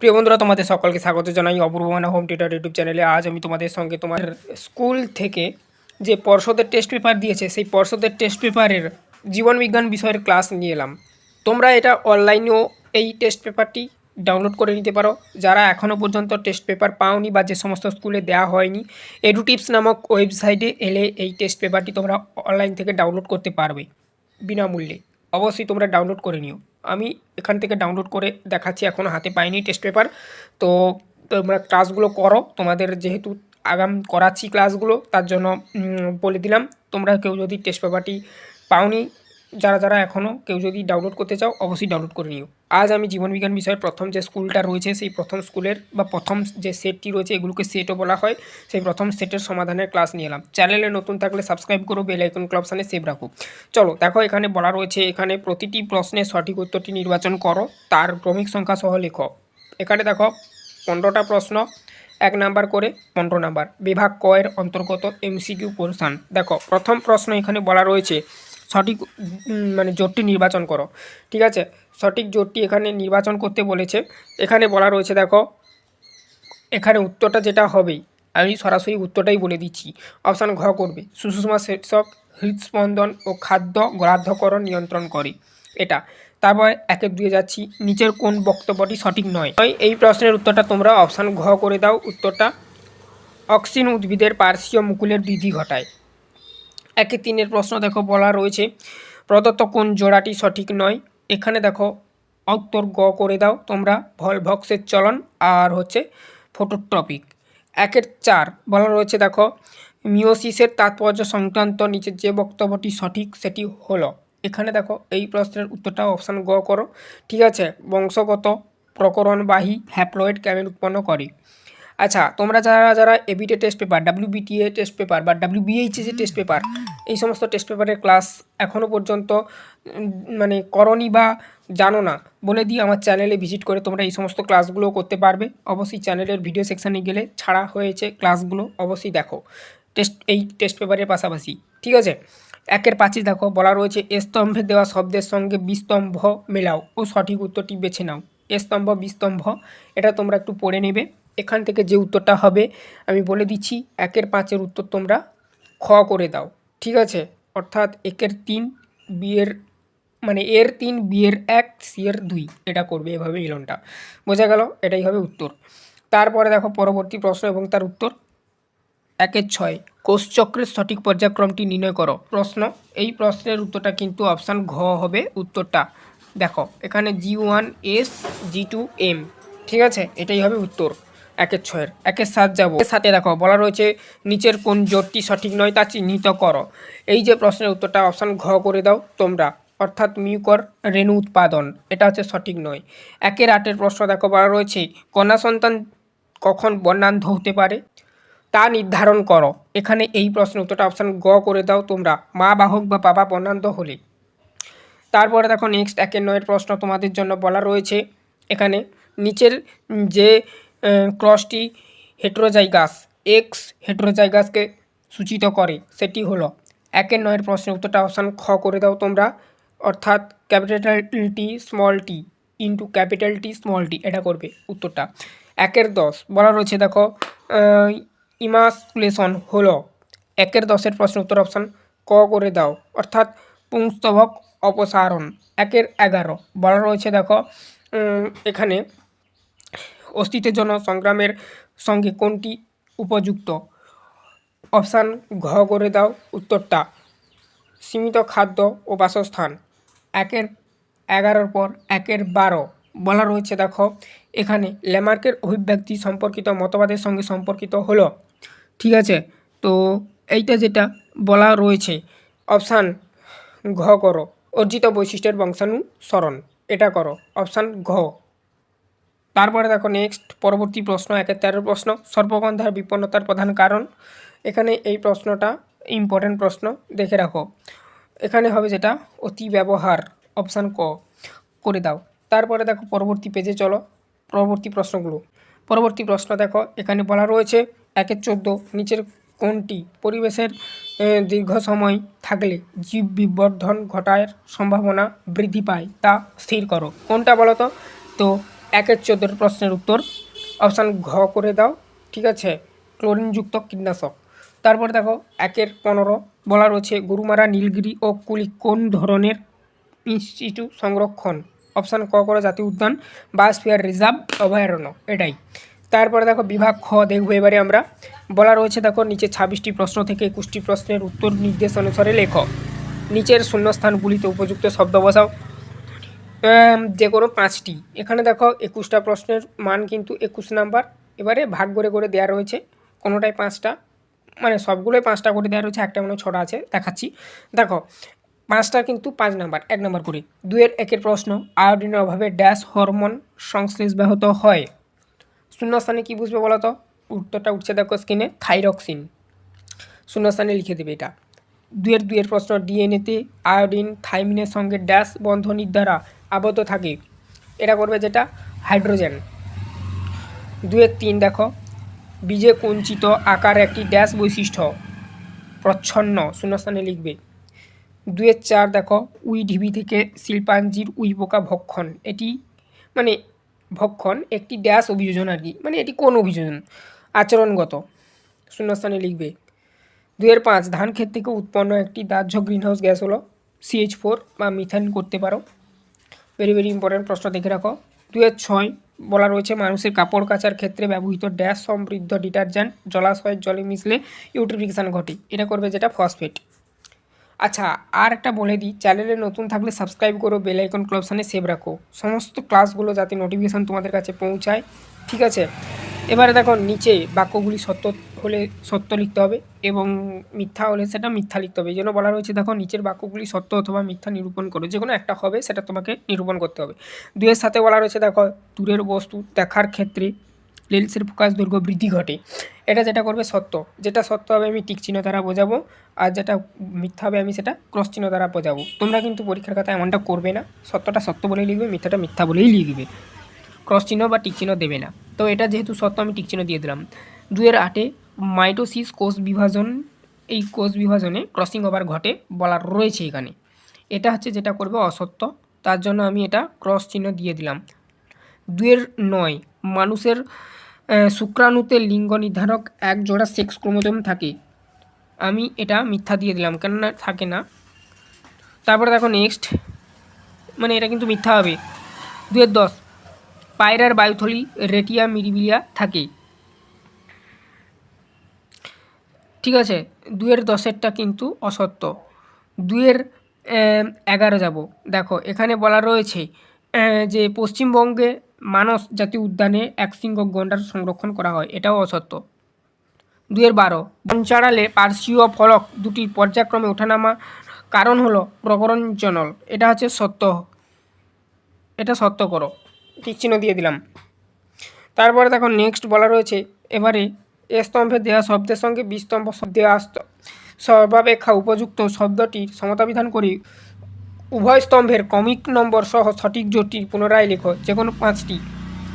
প্রিয় বন্ধুরা, তোমাদের সকলকে স্বাগত জানাই অপূর্ব মানা হোম টিউটার ইউটিউব চ্যানেলে। আজ আমি তোমাদের সঙ্গে তোমার স্কুল থেকে যে পর্ষদের টেস্ট পেপার দিয়েছে, সেই পর্ষদের টেস্ট পেপারের জীবন বিজ্ঞান বিষয়ের ক্লাস নিয়ে এলাম। তোমরা এটা অনলাইনেও এই টেস্ট পেপারটি ডাউনলোড করে নিতে পারো। যারা এখনও পর্যন্ত টেস্ট পেপার পাওনি বা যে সমস্ত স্কুলে দেওয়া হয়নি এডুটিপস নামক ওয়েবসাইটে এলে এই টেস্ট পেপারটি তোমরা অনলাইন থেকে ডাউনলোড করতে পারবে বিনামূল্যে। অবশ্যই তোমরা ডাউনলোড করে নিও। আমি এখান থেকে ডাউনলোড করে দেখাচ্ছি এখনও হাতে পাইনি টেস্ট পেপার তো তোমরা ক্লাসগুলো করো, তোমাদের যেহেতু আগাম করাচ্ছি ক্লাসগুলো তার জন্য বলে দিলাম। তোমরা কেউ যদি টেস্ট পেপারটি পাওনি যারা যারা এখনও কেউ যদি ডাউনলোড করতে চাও, অবশ্যই ডাউনলোড করে নিও। আজ আমি জীবনবিজ্ঞান বিষয়ের প্রথম যে স্কুলটা রয়েছে, সেই প্রথম স্কুলের বা প্রথম যে সেটটি রয়েছে, এগুলোকে সেটও বলা হয়, সেই প্রথম সেটের সমাধানের ক্লাস নিয়ে এলাম চ্যানেলে নতুন থাকলে সাবস্ক্রাইব করো বেল আইকন ক্লাবসানে সেভ রাখো। চলো, দেখো এখানে বলা রয়েছে, এখানে প্রতিটি প্রশ্নের সঠিক উত্তরটি নির্বাচন করো, তার ক্রমিক সংখ্যা সহ লেখো। এখানে দেখো, পনেরোটা প্রশ্ন, এক নাম্বার করে পনেরো নাম্বার, বিভাগ ক এর অন্তর্গত এমসিকিউ পোর্শন দেখো, প্রথম প্রশ্ন এখানে বলা রয়েছে সঠিক মানে জোটটি নির্বাচন করো। ঠিক আছে? সঠিক জোটটি এখানে নির্বাচন করতে বলেছে। এখানে বলা রয়েছে, দেখো, এখানে উত্তরটা যেটা হবে আমি সরাসরি উত্তরটাই বলে দিচ্ছি। অপশান ঘ করবে সুষমা শীর্ষক হৃদস্পন্দন ও খাদ্য গ্রাহ্যকরণ নিয়ন্ত্রণ করে। এটা। তারপর একে দুয়ে যাচ্ছি, নিচের কোন বক্তব্যটি সঠিক নয়? এই প্রশ্নের উত্তরটা তোমরা অপশান ঘ করে দাও। উত্তরটা, অক্সিন উদ্ভিদের পার্শ্বীয় মুকুলের বৃদ্ধি ঘটায়। একে তিনের প্রশ্ন দেখো বলা রয়েছে। প্রদত্ত কোন জোড়াটি সঠিক নয়? এখানে দেখো উত্তর গ করে দাও তোমরা। ভলভক্সের চলন আর হচ্ছে ফটোট্রপিক একের চার বলা রয়েছে দেখো মিওসিসের তাৎপর্য সংক্রান্ত নিচে যে বক্তব্যটি সঠিক সেটি হলো, এখানে দেখো এই প্রশ্নের উত্তরটা অপশান গ করো। ঠিক আছে, বংশগত প্রকরণবাহী হ্যাপ্লয়েড ক্যামেল উৎপন্ন করে? আচ্ছা তোমরা যারা যারা ABTA test paper WBTA test paper বা ডাব্লিউবিএইচএ যে টেস্ট পেপার এই সমস্ত টেস্ট পেপারের ক্লাস এখনও পর্যন্ত মানে করনি বা জানো না, বলে দিয়ে আমার চ্যানেলে ভিজিট করে তোমরা এই সমস্ত ক্লাসগুলো করতে পারবে। অবশ্যই চ্যানেলের ভিডিও সেকশানে গেলে ছাড়া হয়েছে ক্লাসগুলো অবশ্যই দেখো। টেস্ট এই টেস্ট পেপারের পাশাপাশি, ঠিক আছে? একের পাঁচে দেখো, বলা রয়েছে স্তম্ভে দেওয়া শব্দের সঙ্গে বিস্তম্ভ মেলাও। ও সঠিক উত্তরটি বেছে নাও। স্তম্ভ, বিস্তম্ভ, এটা তোমরা একটু পড়ে নেবে। এখান থেকে যে উত্তরটা হবে, আমি বলে দিচ্ছি, একের পাঁচের উত্তর তোমরা খ করে দাও, ঠিক আছে? অর্থাৎ একের তিন, বিয়ের মানে এর তিন, বিয়ের এক, সি এর দুই, এটা করবে এভাবে মিলনটা। বোঝা গেল? এটাই হবে উত্তর। তারপরে দেখো পরবর্তী প্রশ্ন এবং তার উত্তর। একের ছয় কোষচক্রের সঠিক পর্যায়ক্রমটি নির্ণয় করো। প্রশ্ন, এই প্রশ্নের উত্তরটা কিন্তু অপশান ঘ হবে, উত্তরটা দেখো। এখানে G one S, G two M, ঠিক আছে? এটাই হবে উত্তর। একের ছয়ের একের সাত যাব। সাথে দেখো, বলা রয়েছে নিচের কোন জোটটি সঠিক নয় তা চিহ্নিত করো। এই যে প্রশ্নের উত্তরটা অপশান ঘ করে দাও তোমরা, অর্থাৎ মিউকর রেণু উৎপাদন, এটা হচ্ছে সঠিক নয়। একের আটের প্রশ্ন দেখো, বলা রয়েছে কন্যা সন্তান কখন বর্ণান্ধ হতে পারে? তা নির্ধারণ করো। এখানে এই প্রশ্নের উত্তরটা অপশান গ করে দাও তোমরা, মা, বাহক বা বাবা বর্ণান্ধ হলে। তারপরে দেখো নেক্সট একের নয়ের প্রশ্ন তোমাদের জন্য বলা রয়েছে, এখানে নিচের যে ক্রসটি হেট্রোজাইগাস এক্স হেট্রোজাইগাসকে সূচিত করে। সেটি হলো, একের নয়ের প্রশ্নের উত্তরটা অপশান খ করে দাও তোমরা। অর্থাৎ capital T small T into capital T small T, এটা করবে উত্তরটা। একের দশ, বলা রয়েছে দেখো ইমাসকুলেশন হলো। একের দশের প্রশ্ন উত্তর অপশান ক করে দাও। অর্থাৎ পুংস্তবক অপসারণ। একের এগারো, বলা রয়েছে দেখো এখানে অস্তিত্বের জন্য সংগ্রামের সঙ্গে কোনটি উপযুক্ত? অপশান ঘ করে দাও, উত্তরটা। সীমিত খাদ্য ও বাসস্থান। একের এগারোর পর একের বারো। বলা রয়েছে, দেখো, এখানে ল্যামার্কের অভিব্যক্তি সম্পর্কিত মতবাদের সঙ্গে সম্পর্কিত হলো। ঠিক আছে, তো এইটা যেটা বলা রয়েছে, অপশান ঘ করো। অর্জিত বৈশিষ্ট্যের বংশানুসরণ। এটা করো। অপশান ঘ। তারপরে দেখো নেক্সট পরবর্তী প্রশ্ন, একের তেরো প্রশ্ন, সর্বগন্ধার বিপন্নতার প্রধান কারণ। এখানে এই প্রশ্নটা ইম্পর্ট্যান্ট প্রশ্ন, দেখে রাখো। এখানে হবে যেটা, অতি ব্যবহার অপশান ক, করে দাও। তারপরে দেখো পরবর্তী পেজে চলো, পরবর্তী প্রশ্নগুলো। পরবর্তী প্রশ্ন দেখো, এখানে বলা রয়েছে, একের চোদ্দ, নিচের কোনটি? পরিবেশের দীর্ঘ সময় থাকলে জীব বিবর্ধন ঘটার সম্ভাবনা বৃদ্ধি পায়, তা স্থির করো। কোনটা বলো তো? তো একের চোদ্দোর প্রশ্নের উত্তর। অপশান ঘ করে দাও, ঠিক আছে? ক্লোরিনযুক্ত কীটনাশক। তারপর দেখো, একের পনেরো। বলা রয়েছে, গরুমারা, নীলগিরি ও কুলি কোন ধরনের ইনস্টিটিউট সংরক্ষণ? অপশান ক করে জাতীয় উদ্যান বায়োস্ফিয়ার রিজার্ভ অভয়ারণ্য, এটাই। তারপরে দেখো, বিভাগ খ দেখব এবারে আমরা। বলা রয়েছে, দেখো, নিচে ছাব্বিশটি প্রশ্ন থেকে একুশটি প্রশ্নের উত্তর নির্দেশ অনুসারে লেখো। নিচের শূন্যস্থানগুলিতে উপযুক্ত শব্দ বসাও। যে কোনো পাঁচটি। এখানে দেখো একুশটা প্রশ্নের মান কিন্তু একুশ নাম্বার। এবারে ভাগ করে করে দেওয়া রয়েছে। কোনোটাই পাঁচটা। মানে সবগুলোই পাঁচটা করে দেওয়া রয়েছে। একটা মনে ছটা আছে। দেখাচ্ছি। দেখো, পাঁচটা কিন্তু পাঁচ নাম্বার, এক নাম্বার করে। দুয়ের একের প্রশ্ন, আয়োডিনের অভাবে ড্যাশ হরমোন সংশ্লেষ ব্যাহত হয়। শূন্যস্থানে কী বুঝবে বলো তো? উত্তরটা উঠছে দেখো স্ক্রিনে থাইরক্সিন শূন্যস্থানে লিখে দেবে এটা। দুয়ের দুয়ের প্রশ্ন ডিএনএতে আয়োডিন থাইমিনের সঙ্গে ড্যাশ বন্ধনীর দ্বারা আবদ্ধ থাকে। এটা করবে যেটা? হাইড্রোজেন। দুয়ের তিন দেখো। বীজে কুঞ্চিত আকার একটি ড্যাশ বৈশিষ্ট্য। প্রচ্ছন্ন, শূন্যস্থানে লিখবে। দুয়ের চার দেখো। উই ঢিবি থেকে শিল্পাঞ্জির উই পোকা ভক্ষণ। এটি মানে ভক্ষণ একটি ড্যাশ অভিযোজন আর কি। মানে এটি কোন অভিযোজন? আচরণগত, শূন্যস্থানে লিখবে। দুয়ের পাঁচ, ধান ক্ষেত থেকে উৎপন্ন একটি দাহ্য গ্রিনহাউস গ্যাস হলো সিএইচ ফোর বা মিথেন করতে পারো। ভেরি ভেরি ইম্পর্ট্যান্ট প্রশ্ন দেখে রাখো। দুয়ের ছয় বলা রয়েছে, মানুষের কাপড় কাচার ক্ষেত্রে ব্যবহৃত ড্যাশ সমৃদ্ধ ডিটারজেন্ট, জলাশয়ের জলে মিশলে ইউট্রিফিকেশান ঘটে। এটা করবে যেটা ফসফেট। আচ্ছা আর একটা বলে দিই, চ্যানেলে নতুন থাকলে সাবস্ক্রাইব করো বেলাইকন ক্লাবসানে সেভ রাখো। সমস্ত ক্লাসগুলো যাতে নোটিফিকেশান তোমাদের কাছে পৌঁছায়। ঠিক আছে? এবারে দেখো নিচে বাক্যগুলি সত্য হলে সত্য লিখতে হবে এবং মিথ্যা হলে সেটা মিথ্যা লিখতে হবে। জন্য বলা রয়েছে, দেখো নিচের বাক্যগুলি সত্য অথবা মিথ্যা নিরূপণ করো। যে কোনো একটা হবে, সেটা তোমাকে নিরূপণ করতে হবে। দুয়ের সাথে বলা রয়েছে, দেখো দূরের বস্তু দেখার ক্ষেত্রে লেন্সের ফোকাস দৈর্ঘ্য বৃদ্ধি ঘটে। এটা যেটা করবে সত্য। যেটা সত্য হবে আমি টিক চিহ্ন দ্বারা বোঝাবো আর যেটা মিথ্যা হবে আমি সেটা ক্রস চিহ্ন দ্বারা বোঝাবো। তোমরা কিন্তু পরীক্ষার কথা এমনটা করবে না। সত্যটা সত্য বলেই লিখবে, মিথ্যাটা মিথ্যা বলেই লিখবে। ক্রস চিহ্ন বা টিক চিহ্ন দেবে না। তো এটা যেহেতু সত্য, আমি টিক চিহ্ন দিয়ে দিলাম। দুয়ের আটে মাইটোসিস কোষ বিভাজন, এই কোষ বিভাজনে ক্রসিং ওভার ঘটে বলার রয়েছে এখানে। এটা হচ্ছে যেটা করবে অসত্য, তার জন্য আমি এটা ক্রস চিহ্ন দিয়ে দিলাম। দুয়ের নয়, মানুষের শুক্রাণুতে লিঙ্গ নির্ধারক এক জোড়া সেক্স ক্রোমোজোম থাকে। আমি এটা মিথ্যা দিয়ে দিলাম, কেননা থাকে না। তারপরে দেখো নেক্সট মানে এটা কিন্তু মিথ্যা হবে। দুয়ের দশ পায়রার বায়ুথলি, রেটিয়া মিরিবিলিয়া থাকে। ঠিক আছে দুয়ের দশেরটা কিন্তু অসত্য। দুয়ের এগারো যাব। দেখো, এখানে বলা রয়েছে যে পশ্চিমবঙ্গে মানস জাতীয় উদ্যানে একশৃঙ্গ গন্ডার সংরক্ষণ করা হয়। এটাও অসত্য। দুয়ের বারো, বনচাড়ালে পার্শ্বীয় ফলক দুটি পর্যায়ক্রমে ওঠানামা কারণ হলো প্রকরঞ্জনল এটা হচ্ছে সত্য। এটা সত্য করো। টিক চিহ্ন দিয়ে দিলাম। তারপরে দেখো নেক্সট বলা রয়েছে, এবারে এ স্তম্ভে দেওয়া শব্দের সঙ্গে বিস্তম্ভ স্ত- সর্বাপেক্ষা উপযুক্ত শব্দটির সমতাবিধান করে। উভয় স্তম্ভের কমিক নম্বর সহ সঠিক জোটটি পুনরায় লেখো যে কোনো পাঁচটি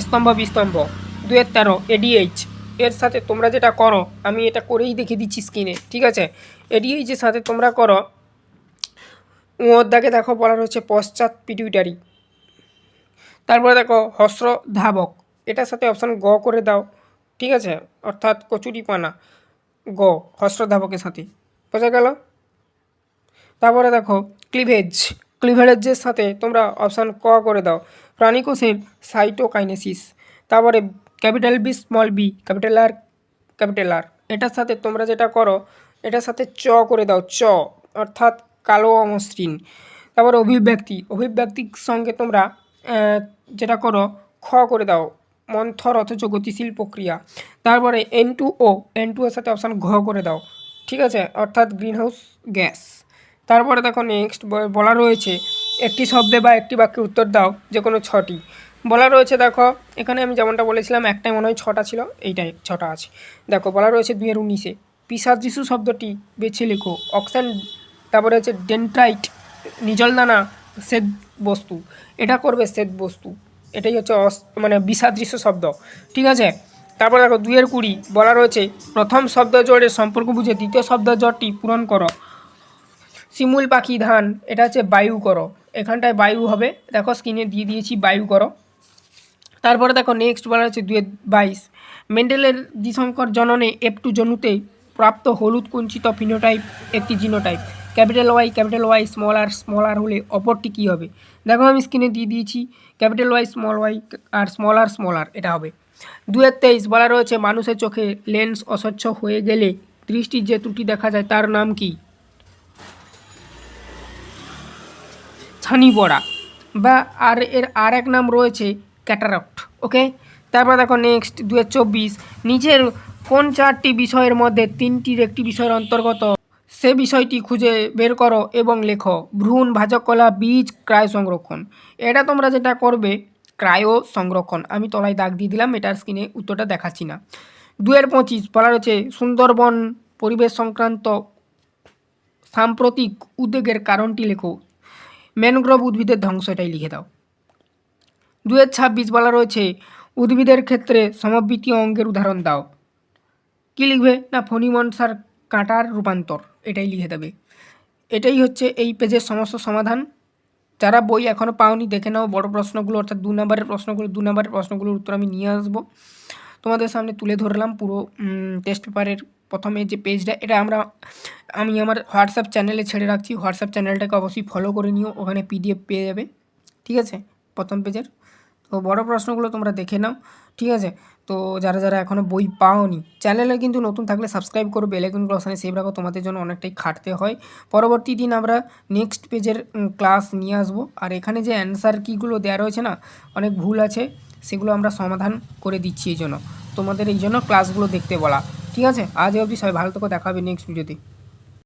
স্তম্ভ, বিস্তম্ভ। দুয়ের তেরো এডিএইচ এর সাথে তোমরা যেটা করো, আমি এটা করেই দেখে দিচ্ছি স্ক্রিনে ঠিক আছে? এডিএইচের সাথে তোমরা করো। ওর দেখো, বলা রয়েছে পশ্চাৎ পিটুইটারি তারপরে দেখো হস্র ধাবক। এটার সাথে অপশান গ করে দাও। ঠিক আছে? অর্থাৎ কচুরি পানা গ, হস্র ধাবকের সাথে। বোঝা গেল? তারপরে দেখো ক্লিভেজ ক্লিভেজের সাথে তোমরা অপশান ক করে দাও। প্রাণীকোষের সাইটোকাইনেসিস তারপরে capital B small B capital R capital R এটার সাথে তোমরা যেটা করো, এটার সাথে চ করে দাও। চ, অর্থাৎ কালো অমসৃণ। তারপর অভিব্যক্তি। অভিব্যক্তির সঙ্গে তোমরা যেটা করো, খ করে দাও। মন্থর অথচ গতিশীল প্রক্রিয়া। তারপরে N two O N two এর সাথে অপশান ঘ করে দাও। ঠিক আছে? অর্থাৎ গ্রিনহাউস গ্যাস তারপরে দেখো নেক্সট বলা রয়েছে একটি শব্দে বা একটি বাক্যে উত্তর দাও যে কোনো ছটি। বলা রয়েছে দেখো, এখানে আমি যেমনটা বলেছিলাম একটাই মনে হয় ছটা ছিল, এইটাই ছটা আছে। দেখো, বলা রয়েছে দুই হাজার উনিশে। পিসাদৃশু শব্দটি বেছে লেখো। অক্সান তারপরে হচ্ছে ডেন্ট্রাইট নিজলদানা শ্বেত বস্তু। এটা করবে শ্বেত বস্তু। এটাই হচ্ছে মানে বিসাদৃশ্য শব্দ। ঠিক আছে? তারপর দেখো দুইয়ের কুড়ি। বলা রয়েছে, প্রথম শব্দ জোড়ের সম্পর্ক বুঝে দ্বিতীয় শব্দ জোড়টি পূরণ করো। শিমুল পাখি ধান, এটা হচ্ছে বায়ু করো। এখানটায় বায়ু হবে। দেখো স্ক্রিনে দিয়ে দিয়েছি, বায়ু করো। তারপরে দেখো নেক্সট বলা হচ্ছে দুই বাইশ। মেন্ডেলের দ্বিশঙ্কর জননে এফ টু জনুতে প্রাপ্ত হলুদ কুঞ্চিত ফিনোটাইপ, একটি genotype. Capital Y capital Y small R small R হলে অপরটি কী হবে? দেখো আমি স্ক্রিনে দিয়ে দিয়েছি, ক্যাপিটাল ওয়াই স্মল ওয়াই আর স্মল আর স্মল আর এটা হবে। দুয়ের তেইশ, বলা রয়েছে মানুষের চোখে লেন্স অস্বচ্ছ হয়ে গেলে দৃষ্টির যে ত্রুটি দেখা যায় তার নাম কি? ছানি পড়া বা আর এর আর এক নাম রয়েছে ক্যাটারক্ট ওকে তারপর দেখো নেক্সট দু নিচের কোন চারটি বিষয়ের মধ্যে তিনটির একটি বিষয়ের অন্তর্গত? সে বিষয়টি খুঁজে বের করো এবং লেখো, ভ্রূণ ভাজক কলা বীজ ক্রায় সংরক্ষণ। এটা তোমরা যেটা করবে, ক্রায়ো সংরক্ষণ। আমি তলায় দাগ দিয়ে দিলাম, এটার স্ক্রিনে উত্তরটা দেখাচ্ছি না। দুয়ের পঁচিশ, বলা রয়েছে, সুন্দরবন পরিবেশ সংক্রান্ত সাম্প্রতিক উদ্বেগের কারণটি লেখো। ম্যানগ্রোভ উদ্ভিদের ধ্বংস, এটাই লিখে দাও। দুয়ের ছাব্বিশ, বলা রয়েছে, উদ্ভিদের ক্ষেত্রে সমবৃত্তীয় অঙ্গের উদাহরণ দাও। কী লিখবে? না, ফণিমনসার কাঁটার রূপান্তর। এটাই লিখে দেবে। এটাই হচ্ছে এই পেজের সমস্ত সমাধান। যারা বই এখনও পাওনি, দেখে নাও বড় প্রশ্নগুলো, অর্থাৎ দু নম্বরের প্রশ্নগুলো, দু নম্বরের প্রশ্নগুলোর উত্তর আমি নিয়ে আসব। তোমাদের সামনে তুলে ধরলাম পুরো টেস্ট পেপারের প্রথমে যে পেজটা এটা আমরা, আমি আমার হোয়াটসঅ্যাপ চ্যানেলে ছেড়ে রাখছি। হোয়াটসঅ্যাপ চ্যানেলটাকে অবশ্যই ফলো করে নিও, ওখানে পিডিএফ পেয়ে যাবে। ঠিক আছে? প্রথম পেজের তো বড় প্রশ্নগুলো তোমরা দেখে নাও, ঠিক আছে? তো যারা যারা এখনও বই পাওনি, চ্যানেলে কিন্তু নতুন থাকলে সাবস্ক্রাইব করো বেলাইকন ক্লাসে সেভ রাখো, তোমাদের জন্য অনেকটাই খাটতে হয়। পরবর্তী দিন আমরা নেক্সট পেজের ক্লাস নিয়ে আসব। আর এখানে যে অ্যান্সার কীগুলো দেওয়া রয়েছে না, অনেক ভুল আছে, সেগুলো আমরা সমাধান করে দিচ্ছি এই জন্য। তোমাদের এই জন্য ক্লাসগুলো দেখতে বলা, ঠিক আছে? আজ অবধি সবাই ভালো থেকো, দেখা হবে নেক্সট ভিডিওতে